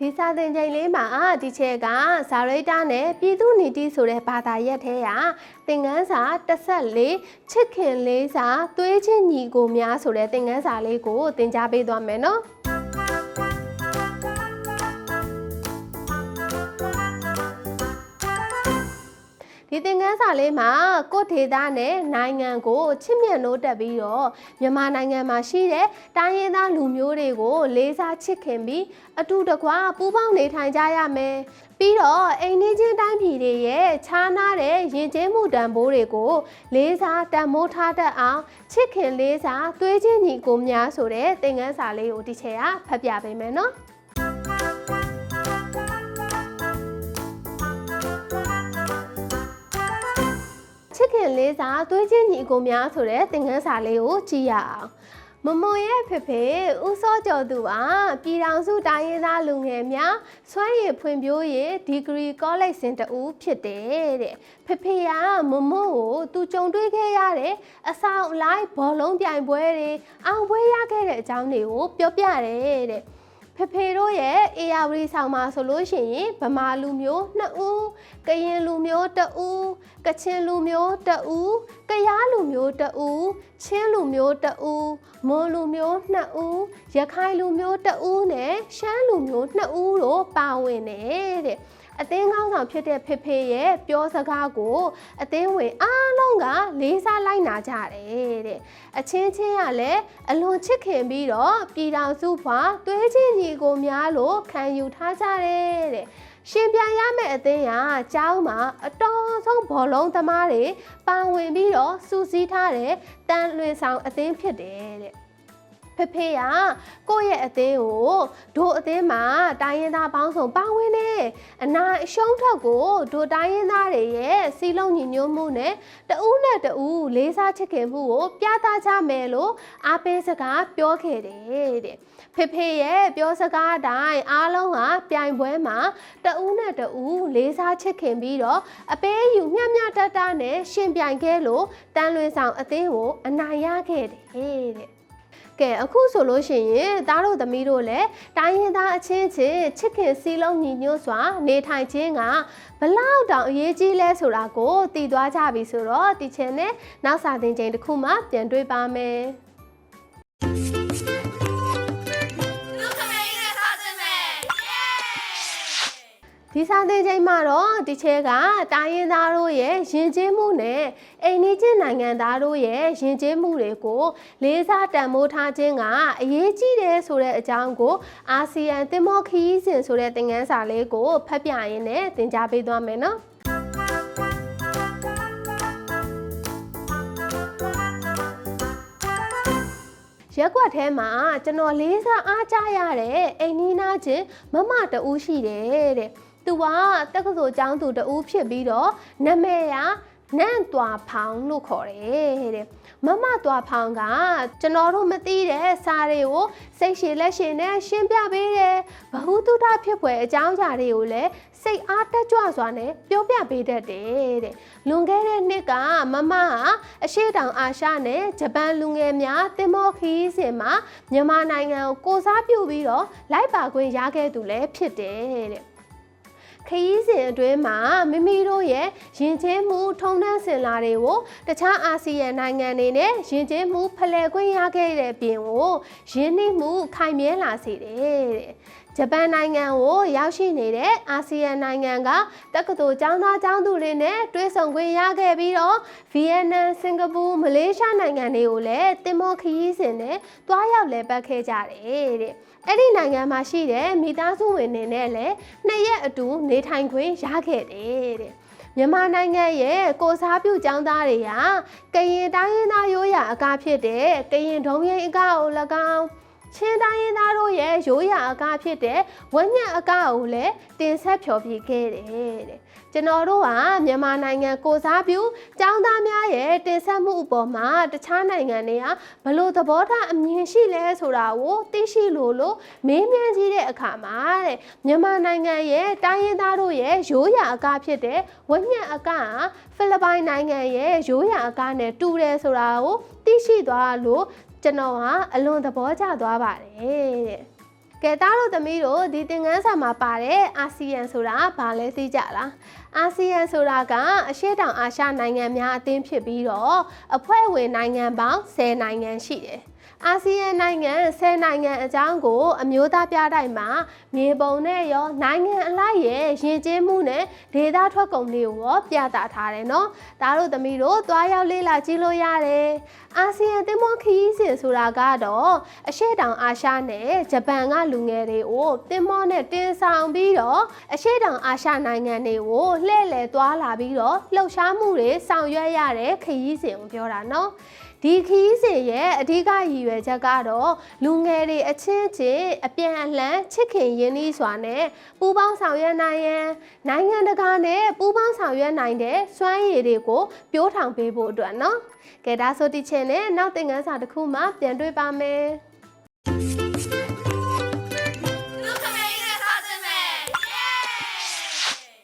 ဒီစာသင်ချိန်လေးမှာဒီချက်ကဇာရိတာနဲ့ပြည်သူနီတိဆိုတဲ့ဘာသာရပ်ထဲကသင်ခန်းစာ14ချစ်ခင်လေးစာသွေးချင်းညီကိုများဆိုတဲ့သင်ခန်းစာလေးကိုသင်ကြားပေးသွားမယ်နော် ဒီသင်ခန်းစာလေးမှာကိုယ့်ဒေသနဲ့နိုင်ငံကိုချစ်မြတ်နိုးတက်ပြီးတော့မြန်မာနိုင်ငံမှာရှိတဲ့တိုင်းရင်းသားလူမျိုးတွေကို လေးစားချစ်ခင်ပြီးအတူတကွပူးပေါင်းနေထိုင်ကြရမယ်။ပြီးတော့အိမ်နီးချင်းတိုင်းပြည်တွေရဲ့ခြားနာတဲ့ယဉ်ကျေးမှုတန်ဖိုးတွေကိုလေးစားတန်မိုးထားတတ်အောင်ချစ်ခင်လေးစားသွေးချင်းညီကိုများဆိုတဲ့သင်ခန်းစာလေးကိုဒီချက်ကဖတ်ပြပေးမယ်နော်။ ချစ်ခင်လေးစားသွေးချင်းညီအကိုများဆိုတဲ့သင်ခန်းစာလေးကိုကြည့်ရအောင်မမွန်ရဲ့ဖေဖေဦးစောကျော်သူကပြည်ထောင်စုတိုင်းရင်းသားလူငယ်များစွမ်းရည်ဖွံ့ဖြိုးရေးဒီဂရီကောလိပ်စင်တူဖြစ်တယ်တဲ့ဖေဖေကမမွန်ကိုသူကြုံတွေ့ခဲ့ရတဲ့အဆောင်အလိုက်ဘောလုံးပြိုင်ပွဲတွေအောင်ပွဲရခဲ့တဲ့အကြောင်းတွေကိုပြောပြတယ်တဲ့ ဖေဖေတို့ရဲ့အေယာဝတီဆောင်မှာဆိုလို့ရှိရင်ဗမာလူမျိုး2ဦးကရင်လူမျိုး1ဦးကချင်လူမျိုး1ဦးကယားလူမျိုး1ဦးချင်းလူမျိုး1ဦးမွန်လူမျိုး2ဦးရခိုင်လူမျိုး1ဦးနဲ့ရှမ်းလူမျိုး2ဦးတို့ပါဝင်တယ်တဲ့ အသင်းကောင်းဆောင်ဖြစ်တဲ့ဖေဖေရဲ့ပြောစကားကိုအသင်းဝင်အားလုံးကလေးစားလိုက်နာကြတယ်တဲ့အချင်းချင်းကလည်းအလွန်ချစ်ခင်ပြီးတော့ပြည်တော်စုဖွာသွေးချင်းညီကိုများလို့ခံယူထားကြတယ်တဲ့ရှင်ပြန်ရမယ့်အသင်းကကျောင်းမှာအတော်ဆုံးဘောလုံးသမားတွေပါဝင်ပြီးတော့စူးစီးထားတဲ့တန်လွင်ဆောင်အသင်းဖြစ်တယ်တဲ့ ဖေဖေကကိုယ့်ရဲ့အသင်းကိုဒို့အသင်းမှာတိုင်းရင်းသားပေါင်းစုံပါဝင်နေအနာအရှုံးထက်ကိုဒို့တိုင်းရင်းသားတွေရဲ့စီလုံးညီညွတ်မှုနဲ့တဦးနဲ့တဦးလေးစားချစ်ခင်မှုကိုပြသကြမယ်လို့အားပေးစကားပြောခဲ့တယ်တဲ့ဖေဖေရဲ့ပြောစကားအတိုင်းအားလုံးကပြိုင်ပွဲမှာတဦးနဲ့တဦးလေးစားချစ်ခင်ပြီးတော့အပေးယူမျှမျှတတနဲ့ရှင်ပြိုင်ခဲ့လို့တန်လွင်ဆောင်အသင်းကိုအနိုင်ရခဲ့တယ်တဲ့ ကဲအခုဆိုလို့ရှိရင်သားတို့သမီးတို့လည်းတိုင်းရင်းသားအချင်းချင်းချစ်ခင်စီးလုံးညီညွတ်စွာ နေထိုင်ခြင်းကဘလောက်တောင်အရေးကြီးလဲဆိုတာကိုသိသွားကြပြီဆိုတော့ဒီချင်နဲ့နောက်စာသင်ချိန်တစ်ခုမှပြန်တွေ့ပါမယ် ဒီစာသင်ချိန်မှာတော့ဒီချက်ကတိုင်းရင်းသားတို့ရဲ့ယဉ်ကျေးမှုနဲ့အိမ်နီးချင်းနိုင်ငံသားတို့ရဲ့ယဉ်ကျေးမှုတွေကိုလေးစားတန်ဖိုးထားခြင်းကအရေးကြီးတယ်ဆိုတဲ့အကြောင်းကိုအာဆီယံသင်္ဘောခရီးစဉ်ဆိုတဲ့သင်ခန်းစာလေးကိုဖတ်ပြရင်းနဲ့သင်ကြားပေးသွားမယ်နော်ရက်ကွက်ထဲမှာကျွန်တော်လေးစားအားကြရတဲ့အိမ်နီးနားချင်းမမတူးရှိတယ်တဲ့။ သူကတက္ကသိုလ်ကျောင်းသူတူးဖြစ်ပြီးတော့နာမည်ကနန့်တွာဖောင်လို့ခေါ်တယ်တဲ့။မမတွာဖောင်ကကျွန်တော်တို့မသိတဲ့စာတွေကိုစိတ်ရှည်လက်ရှည်နဲ့ရှင်းပြပေးတယ်။ဘ ഹു တုဒဖြစ်ဖွယ်အကြောင်းအရာတွေကိုလည်းစိတ်အားတက်ကြွစွာနဲ့ပြောပြပေးတတ်တယ်တဲ့။လွန်ခဲ့တဲ့နှစ်ကမမကအရှိတောင်အာရှနဲ့ဂျပန်လူငယ်များတင်မောခီးစဉ်မှာမြန်မာနိုင်ငံကိုကိုစားပြုပြီးတော့လိုက်ပါခွင့်ရခဲ့သူလည်းဖြစ်တယ်တဲ့ ခရီးစဉ်အတွင်းမှာမိမိတို့ရဲ့ယဉ်ကျေးမှုထုံးတမ်းစင်လာတွေကိုတခြားအာဆီယံနိုင်ငံတွေနဲ့ယဉ်ကျေးမှုဖလှယ်ခွင့်ရခဲ့တဲ့ပြင်ကိုယဉ်နှိမှုခိုင်မြဲလာစေတယ်တဲ့ ဂျပန်နိုင်ငံကိုရောက်ရှိနေတဲ့အာဆီယံနိုင်ငံကတက္ကသိုလ်ကျောင်းသားကျောင်းသူတွေနဲ့တွေ့ဆုံခွင့်ရခဲ့ပြီးတော့ဗီယက်နမ်စင်ကာပူမလေးရှားနိုင်ငံတွေကိုလည်းတင်မောခရီးစဉ်နဲ့တွားရောက်လည်ပတ်ခဲ့ကြတယ်တဲ့အဲ့ဒီနိုင်ငံမှာရှိတဲ့မိသားစုဝင်တွေနဲ့လည်းနှစ်ရက်အတူနေထိုင်ခွင့်ရခဲ့တယ်တဲ့မြန်မာနိုင်ငံရဲ့ကိုစားပြုចောင်းသားတွေကကရင်တိုင်းရင်းသားရိုးရာအကားဖြစ်တဲ့ကရင်ဒုံရင်အကားကို၎င်း ချင်းတိုင်းရင်းသားတို့ရဲ့ရိုးရာအကားဖြစ်တဲ့ဝက်ညက်အကားကိုလည်းတင်ဆက်ဖျော်ဖြေခဲ့တယ်တဲ့ကျွန်တော်တို့ကမြန်မာနိုင်ငံကိုစားပြုចောင်းသားများရဲ့တင်ဆက်မှုအပေါ်မှာတခြားနိုင်ငံတွေကဘလို့သဘောထားအမြင်ရှိလဲဆိုတာကိုသိရှိလို့လို့မင်းမြန်းကြည့်တဲ့အခါမှာတဲ့မြန်မာနိုင်ငံရဲ့တိုင်းရင်းသားတို့ရဲ့ရိုးရာအကားဖြစ်တဲ့ဝက်ညက်အကားကဖိလစ်ပိုင်နိုင်ငံရဲ့ရိုးရာအကားနဲ့တူတယ်ဆိုတာကိုသိရှိသွားလို့ ကျွန်တော်ကအလွန်သဘောကျသွားပါတယ်တဲ့ကဲကဲသားတို့သမီးတို့ဒီသင်ခန်းစာမှာပါတဲ့အာဆီယံဆိုတာဘာလဲသိကြလားအာဆီယံဆိုတာကအရှေ့တောင်အာရှနိုင်ငံများအသင်းဖြစ်ပြီးတော့အဖွဲ့ဝင်နိုင်ငံပေါင်း10နိုင်ငံရှိတယ် အာဆီယံနိုင်ငံ10နိုင်ငံအကြောင်းကို အမျိုးသားပြတိုင်းမှာမြေပုံနဲ့ရောနိုင်ငံအလိုက်ရဲ့ယဉ်ကျေးမှုနဲ့ဒေသထွက်ကုန်တွေကိုရောပြသထားတယ်နော်။ဒါတို့သမီးတို့သွားရောက်လေ့လာကြည့်လို့ရတယ်။အာဆီယံသင်္ဘောခရီးစဉ်ဆိုတာကတော့အရှေ့တောင်အာရှနဲ့ဂျပန်ကလူငယ်တွေကိုသင်္ဘောနဲ့တင်ဆောင်ပြီးတော့အရှေ့တောင်အာရှနိုင်ငံတွေကိုလှည့်လည်သွားလာပြီးတော့လှုပ်ရှားမှုတွေဆောင်ရွက်ရတဲ့ခရီးစဉ်ကိုပြောတာနော်။ ဒီခရီးစဉ်ရဲ့အဓိကရည်ရွယ်ချက်ကတော့လူငယ်တွေအချင်းချင်းအပြန်အလှန်ချစ်ခင်ရင်းနှီးစွာနဲ့ပူးပေါင်းဆောင်ရွက်နိုင်ရန်နိုင်ငံတကာနဲ့ပူးပေါင်းဆောင်ရွက်နိုင်တဲ့စွမ်းရည်တွေကိုပြိုးထောင်ပေးဖို့အတွက်နော်။ကဲဒါဆိုဒီချင်နဲ့နောက်သင်ခန်းစာတစ်ခုမှပြန်တွေ့ပါမယ်။